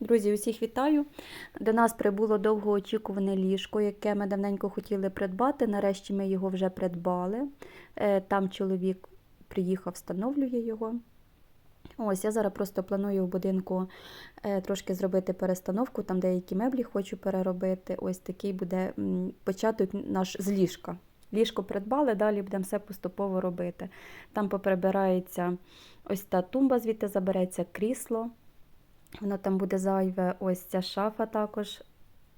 Друзі, усіх вітаю. До нас прибуло довгоочікуване ліжко, яке ми давненько хотіли придбати. Нарешті ми його вже придбали. Е, Там чоловік приїхав, встановлює його. Ось я зараз просто планую в будинку е, трошки зробити перестановку, там деякі меблі хочу переробити. Ось такий буде початок наш з ліжка. Ліжко придбали, далі будемо все поступово робити. Там поприбирається ось та тумба, звідти забереться крісло. Воно там буде зайве. Ось ця шафа також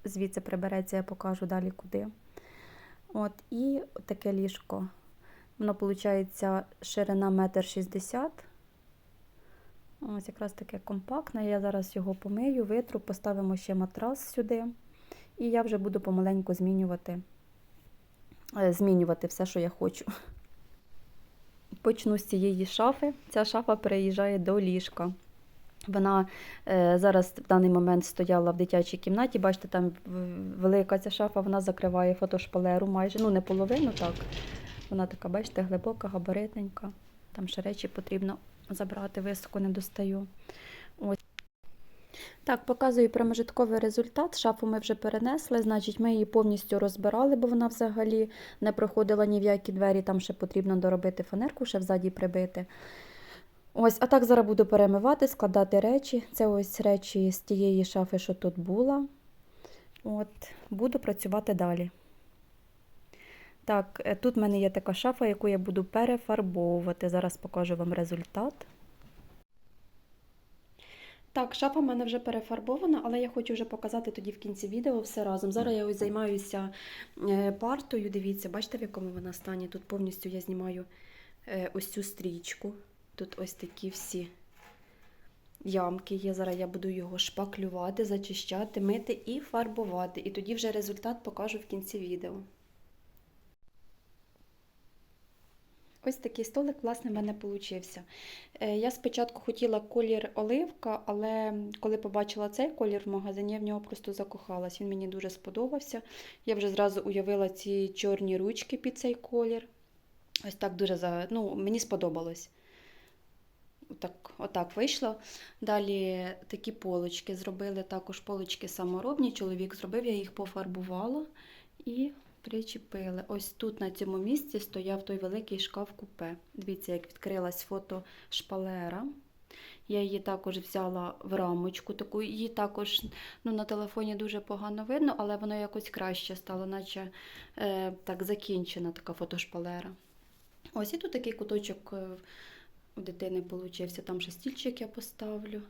звідси прибереться, я покажу далі куди. От, і таке ліжко. Воно, виходить, ширина 1,60 м. Ось якраз таке компактне. Я зараз його помию, витру, поставимо ще матрас сюди. І я вже буду помаленьку змінювати, е, змінювати все, що я хочу. Почну з цієї шафи. Ця шафа переїжджає до ліжка. Вона е, зараз в даний момент стояла в дитячій кімнаті. Бачите, там велика ця шафа, вона закриває фотошпалеру майже, ну не половину так. Вона така, бачите, глибока, габаритненька. Там ще речі потрібно забрати, високо не достаю. Ось. Так, показую промежитковий результат. Шафу ми вже перенесли, значить, ми її повністю розбирали, бо вона взагалі не проходила ні в які двері. Там ще потрібно доробити фанерку, ще взаді прибити. Ось, а так зараз буду перемивати, складати речі. Це ось речі з тієї шафи, що тут була. От, буду працювати далі. Так, е, тут в мене є така шафа, яку я буду перефарбовувати. Зараз покажу вам результат. Так, шафа в мене вже перефарбована, але я хочу вже показати тоді в кінці відео все разом. Зараз я ось займаюся е, партою. Дивіться, бачите, в якому вона стані? Тут повністю я знімаю е, ось цю стрічку. Тут ось такі всі ямки є. Зараз я буду його шпаклювати, зачищати, мити і фарбувати. І тоді вже результат покажу в кінці відео. Ось такий столик, власне, в мене получився. Е, Я спочатку хотіла колір оливка, але коли побачила цей колір в магазині, я в нього просто закохалась. Він мені дуже сподобався. Я вже зразу уявила ці чорні ручки під цей колір. Ось так дуже ну, мені сподобалось. Отак, отак вийшло. Далі такі полочки зробили, також полочки саморобні. Чоловік зробив, я їх пофарбувала і причепили. Ось тут на цьому місці стояв той великий шкаф купе. Дивіться, як відкрилась фото шпалера. Я її також взяла в рамочку. Таку її також ну, на телефоні дуже погано видно, але воно якось краще стало, наче е, так закінчена така фотошпалера. Ось і тут такий куточок е, у дитини получився. Там ще стільчик я поставлю.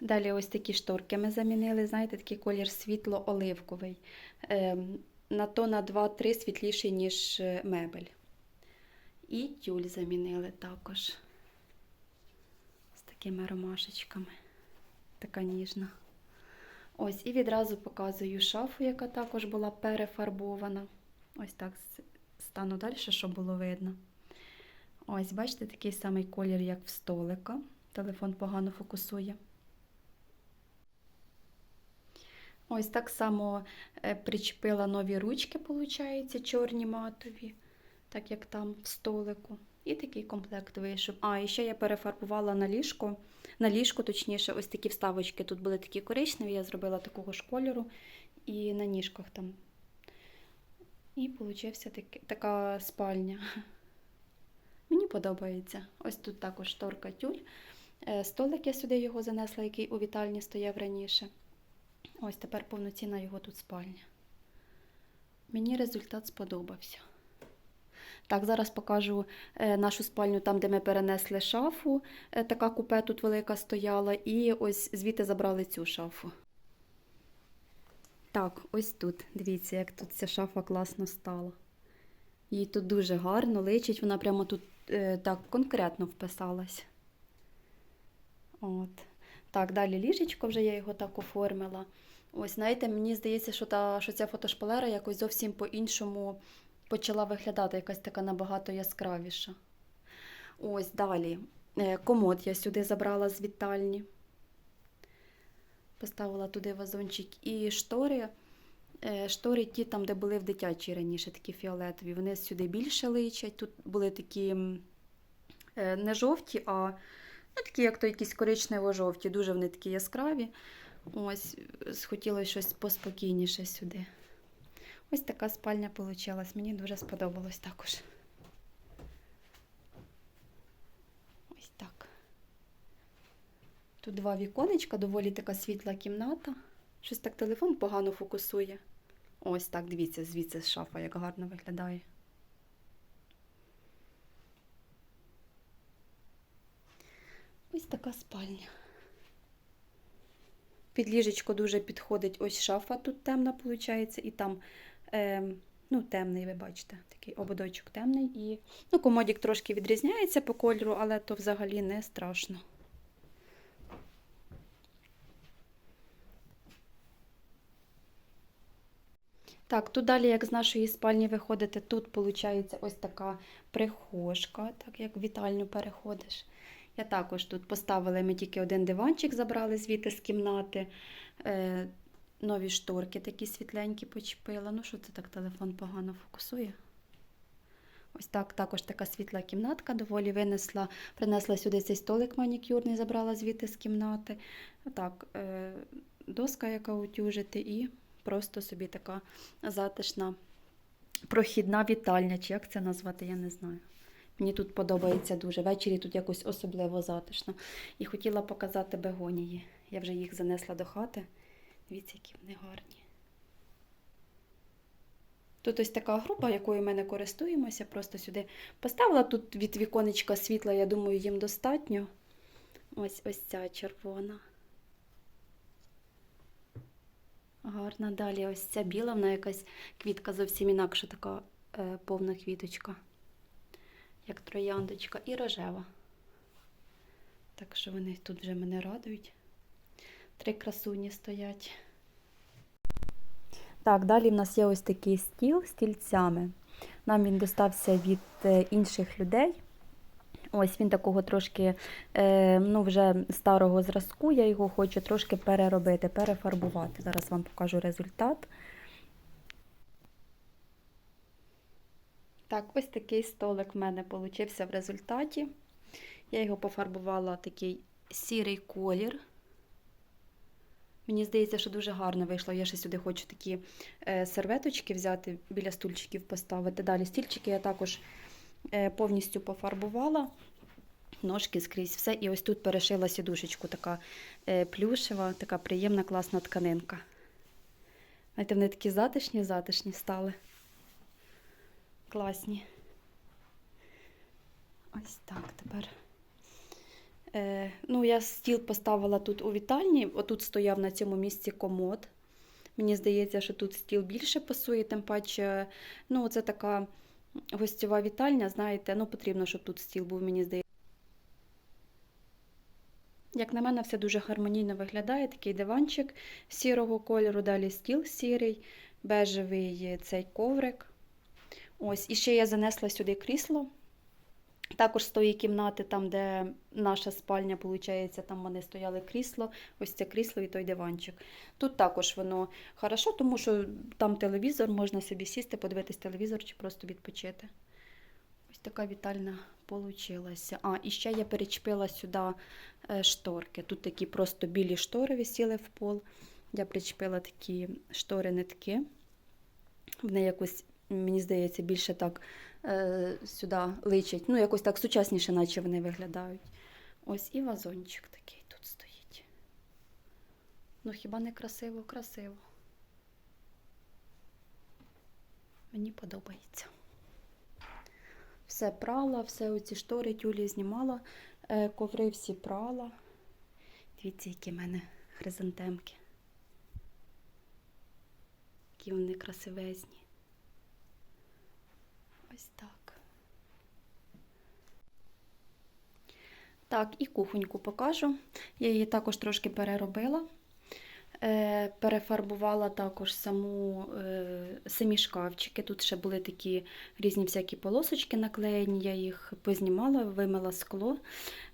Далі ось такі шторки ми замінили, знаєте, такий колір світло-оливковий. Ем, на то на 2-3 світліший, ніж е, мебель. І тюль замінили також. З такими ромашечками. Така ніжна. Ось, і відразу показую шафу, яка також була перефарбована. Ось так стану далі, щоб було видно. Ось, бачите, такий самий колір, як в столика. Телефон погано фокусує. Ось так само е, причепила нові ручки, виходить, чорні матові, так як там в столику. І такий комплект вийшов. А, і ще я перефарбувала на ліжко. На ліжко, точніше, ось такі вставочки. Тут були такі коричневі, я зробила такого ж кольору. І на ніжках там. І получився таки, така спальня. Мені подобається. Ось тут також шторка тюль. Е, Столик я сюди його занесла, який у вітальні стояв раніше. Ось тепер повноцінна його тут спальня. Мені результат сподобався. Так, зараз покажу е, нашу спальню там, де ми перенесли шафу. Е, така купе тут велика стояла, і ось звідти забрали цю шафу. Так, ось тут. Дивіться, як тут ця шафа класно стала. Їй тут дуже гарно личить, вона прямо тут е, так конкретно вписалась. От. Так, далі ліжечко, вже я його так оформила. Ось, знаєте, мені здається, що, та, що ця фотошпалера якось зовсім по-іншому почала виглядати, якась така набагато яскравіша. Ось далі. Е, Комод я сюди забрала з вітальні. Поставила туди вазончик. І штори. е, Штори ті там, де були в дитячій раніше, такі фіолетові. Вони сюди більше личать. Тут були такі е, не жовті, а Ну, такі, як то якісь коричнево-жовті, дуже вони такі яскраві. Ось, хотілося щось поспокійніше сюди. Ось така спальня вийшла. Мені дуже сподобалось також. Ось так. Тут два віконечка, доволі така світла кімната. Щось так телефон погано фокусує. Ось так, дивіться, звідси шафа, як гарно виглядає. Ось така спальня. Під ліжечко дуже підходить ось шафа, тут темна, виходить, і там е, ну, темний, ви бачите, такий ободочок темний. І ну, комодік трошки відрізняється по кольору, але то взагалі не страшно. Так, тут далі, як з нашої спальні виходите, тут виходить ось така прихожка, так як в вітальню переходиш. Я також тут поставила, ми тільки один диванчик забрали звідти з кімнати. Е, нові шторки такі світленькі почепила. Ну, що це так телефон погано фокусує? Ось так, також така світла кімнатка доволі винесла, принесла сюди цей столик манікюрний, забрала звідти з кімнати. Так, е, доска, яка утюжити, і просто собі така затишна прохідна вітальня, чи як це назвати, я не знаю. Мені тут подобається дуже. Ввечері тут якось особливо затишно. І хотіла показати бегонії. Я вже їх занесла до хати. Дивіться, які вони гарні. Тут ось така група, якою ми не користуємося. Просто сюди поставила тут від віконечка світла, я думаю, їм достатньо. Ось ось ця червона. Гарна. Далі ось ця біла, вона якась квітка зовсім інакша, така е, повна квіточка як трояндочка, і рожева. Так що вони тут вже мене радують. Три красуні стоять. Так, далі в нас є ось такий стіл з стільцями. Нам він достався від е, інших людей. Ось він такого трошки е, ну, вже старого зразку. Я його хочу трошки переробити, перефарбувати. Зараз вам покажу результат. Так, ось такий столик в мене получився в результаті. Я його пофарбувала такий сірий колір. Мені здається, що дуже гарно вийшло. Я ще сюди хочу такі е, серветочки взяти, біля стульчиків поставити. Далі стільчики я також повністю пофарбувала, ножки скрізь все. І ось тут перешила сідушечку, така е, плюшева, така приємна, класна тканинка. Знаєте, вони такі затишні, затишні стали класні. Ось так тепер. Е, Ну, я стіл поставила тут у вітальні, отут стояв на цьому місці комод. Мені здається, що тут стіл більше пасує, тим паче, ну, це така гостьова вітальня, знаєте, ну, потрібно, щоб тут стіл був, мені здається. Як на мене, все дуже гармонійно виглядає. Такий диванчик сірого кольору, далі стіл сірий, бежевий цей коврик. Ось, і ще я занесла сюди крісло. Також з тої кімнати, там, де наша спальня, виходить, там вони стояли крісло, ось це крісло і той диванчик. Тут також воно хорошо, тому що там телевізор, можна собі сісти, подивитись телевізор чи просто відпочити. Ось така вітальна получилася. А, і ще я перечепила сюди е, шторки. Тут такі просто білі штори висіли в пол. Я причепила такі штори нитки. Вони якось мені здається, більше так е, сюди личать. Ну, якось так сучасніше, наче вони виглядають. Ось і вазончик такий тут стоїть. Ну, хіба не красиво, красиво. Мені подобається. Все прала, все оці штори тюлі знімала, е, коври всі прала. Дивіться, які в мене хризантемки. Які вони красивезні. Ось так. Так, і кухоньку покажу. Я її також трошки переробила. Е, перефарбувала також саму, е, самі шкафчики. Тут ще були такі різні всякі полосочки наклеєні, я їх познімала, вимила скло.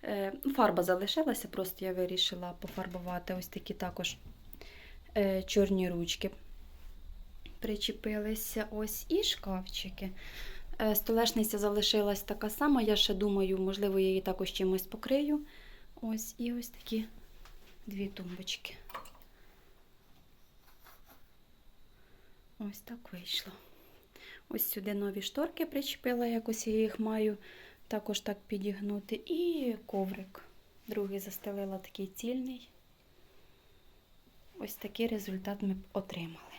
Е, фарба залишилася, просто я вирішила пофарбувати ось такі також чорні ручки. Причепилися ось і шкафчики. Столешниця залишилась така сама. Я ще думаю, можливо, я її також чимось покрию. Ось і ось такі дві тумбочки. Ось так вийшло. Ось сюди нові шторки причепила, якось я їх маю також так підігнути. І коврик. Другий застелила такий цільний. Ось такий результат ми отримали.